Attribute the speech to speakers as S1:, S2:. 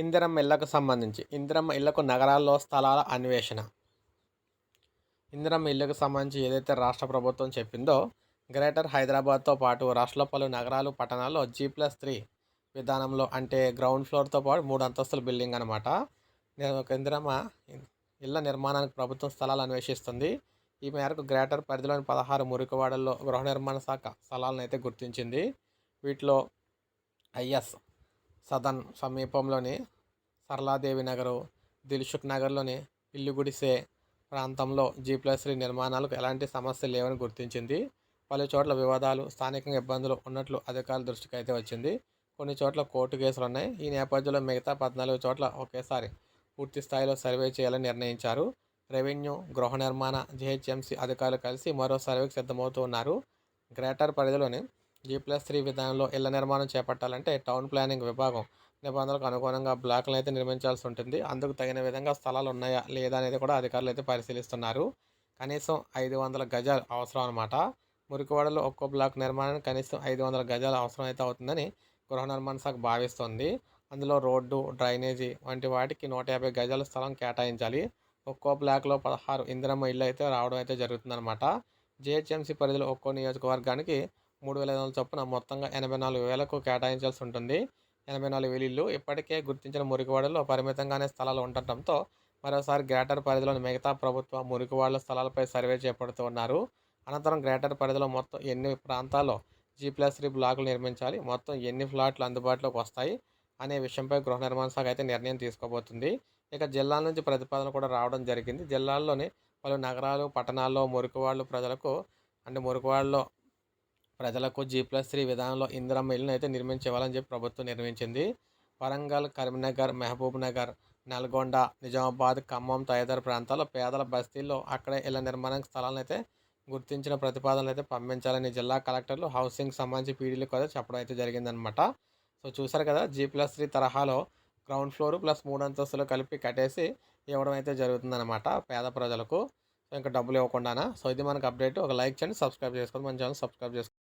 S1: ఇందిరమ్మ ఇళ్ళకు సంబంధించి. ఇందిరమ్మ ఇళ్ళకు నగరాల్లో స్థలాల అన్వేషణ. ఇందిరమ్మ ఇళ్ళకు సంబంధించి ఏదైతే రాష్ట్ర ప్రభుత్వం చెప్పిందో గ్రేటర్ హైదరాబాద్తో పాటు రాష్ట్రంలో పలు నగరాలు పట్టణాల్లో జీ ప్లస్ త్రీ విధానంలో అంటే గ్రౌండ్ ఫ్లోర్తో పాటు మూడు అంతస్తుల బిల్డింగ్ అనమాట ఇందిరమ్మ ఇళ్ళ నిర్మాణానికి ప్రభుత్వం స్థలాలు అన్వేషిస్తుంది. ఈ మేరకు గ్రేటర్ పరిధిలోని పదహారు మురికివాడల్లో గృహ నిర్మాణ శాఖ స్థలాలను అయితే గుర్తించింది. వీటిలో ఐఎస్ సదన్ సమీపంలోని సరళాదేవి నగరు దిల్షుక్ నగర్లోని ఇల్లు గుడిసే ప్రాంతంలో జీ ప్లస్ త్రీ నిర్మాణాలకు ఎలాంటి సమస్య లేవని గుర్తించింది. పలు చోట్ల వివాదాలు స్థానికంగా ఇబ్బందులు ఉన్నట్లు అధికారుల దృష్టికి అయితే వచ్చింది. కొన్ని చోట్ల కోర్టు కేసులు ఉన్నాయి ఈ నేపథ్యంలో మిగతా పద్నాలుగు చోట్ల ఒకేసారి పూర్తి స్థాయిలో సర్వే చేయాలని నిర్ణయించారు. రెవెన్యూ గృహ నిర్మాణ జిహెచ్ఎంసీ అధికారులు కలిసి మరో సర్వేకి సిద్ధమవుతూ ఉన్నారు. గ్రేటర్ పరిధిలోని జీ ప్లస్ త్రీ విధానంలో ఇళ్ళ నిర్మాణం చేపట్టాలంటే టౌన్ ప్లానింగ్ విభాగం నిబంధనలకు అనుగుణంగా బ్లాక్లు అయితే నిర్మించాల్సి ఉంటుంది. అందుకు తగిన విధంగా స్థలాలు ఉన్నాయా లేదా అనేది కూడా అధికారులు అయితే పరిశీలిస్తున్నారు. కనీసం ఐదు వందల గజాలు అవసరం అనమాట మురికివాడలో ఒక్కో బ్లాక్ నిర్మాణానికి కనీసం ఐదు వందల గజాలు అవసరం అయితే అవుతుందని గృహ నిర్మాణ శాఖ భావిస్తుంది. అందులో రోడ్డు డ్రైనేజీ వంటి వాటికి నూట యాభై గజాల స్థలం కేటాయించాలి. ఒక్కో బ్లాక్లో పదహారు ఇందిరమ్మ ఇల్లు అయితే రావడం అయితే జరుగుతుందన్నమాట. జిహెచ్ఎంసీ పరిధిలో ఒక్కో నియోజకవర్గానికి మూడు వేల ఐదు వందల చొప్పున మొత్తంగా ఎనభై నాలుగు వేలకు కేటాయించాల్సి ఉంటుంది ఎనభై నాలుగు వేలు ఇల్లు ఇప్పటికే గుర్తించిన మురికివాడలో పరిమితంగానే స్థలాలు ఉండటంతో మరోసారి గ్రేటర్ పరిధిలోని మిగతా ప్రభుత్వ మురికివాడల స్థలాలపై సర్వే చేపడుతూ ఉన్నారు. అనంతరం గ్రేటర్ పరిధిలో మొత్తం ఎన్ని ప్రాంతాల్లో జీ ప్లస్ త్రీ బ్లాకులు నిర్మించాలి మొత్తం ఎన్ని ఫ్లాట్లు అందుబాటులోకి వస్తాయి అనే విషయంపై గృహ నిర్మాణ శాఖ అయితే నిర్ణయం తీసుకోబోతుంది. ఇక జిల్లాల నుంచి ప్రతిపాదన కూడా రావడం జరిగింది. జిల్లాల్లోని పలు నగరాలు పట్టణాల్లో మురికివాళ్ళు ప్రజలకు అంటే మురికివాళ్ళలో ప్రజలకు జీ ప్లస్ త్రీ విధానంలో ఇందిరమ్మ ఇల్లును అయితే నిర్మించేవాలని చెప్పి ప్రభుత్వం నిర్మించింది వరంగల్ కరీంనగర్ మహబూబ్ నగర్ నల్గొండ నిజామాబాద్ ఖమ్మం తదితర ప్రాంతాల్లో పేదల బస్తీల్లో అక్కడే ఇళ్ళ నిర్మాణం స్థలాలను అయితే గుర్తించిన ప్రతిపాదనలు అయితే పంపించాలని జిల్లా కలెక్టర్లు హౌసింగ్ సంబంధించి పీడీలకు కూడా చెప్పడం అయితే జరిగిందనమాట సో చూసారు కదా జీ ప్లస్ త్రీ తరహాలో గ్రౌండ్ ఫ్లోర్ ప్లస్ మూడు అంతస్తులు కలిపి కట్టేసి ఇవ్వడం అయితే జరుగుతుందన్నమాట పేద ప్రజలకు. సో ఇంకా డబ్బులు ఇవ్వకుండానా? సో ఇది మనకు అప్డేట్. ఒక లైక్ చేయండి సబ్స్క్రైబ్ చేసుకోండి. మన ఛానల్ సబ్స్క్రైబ్ చేసుకోండి.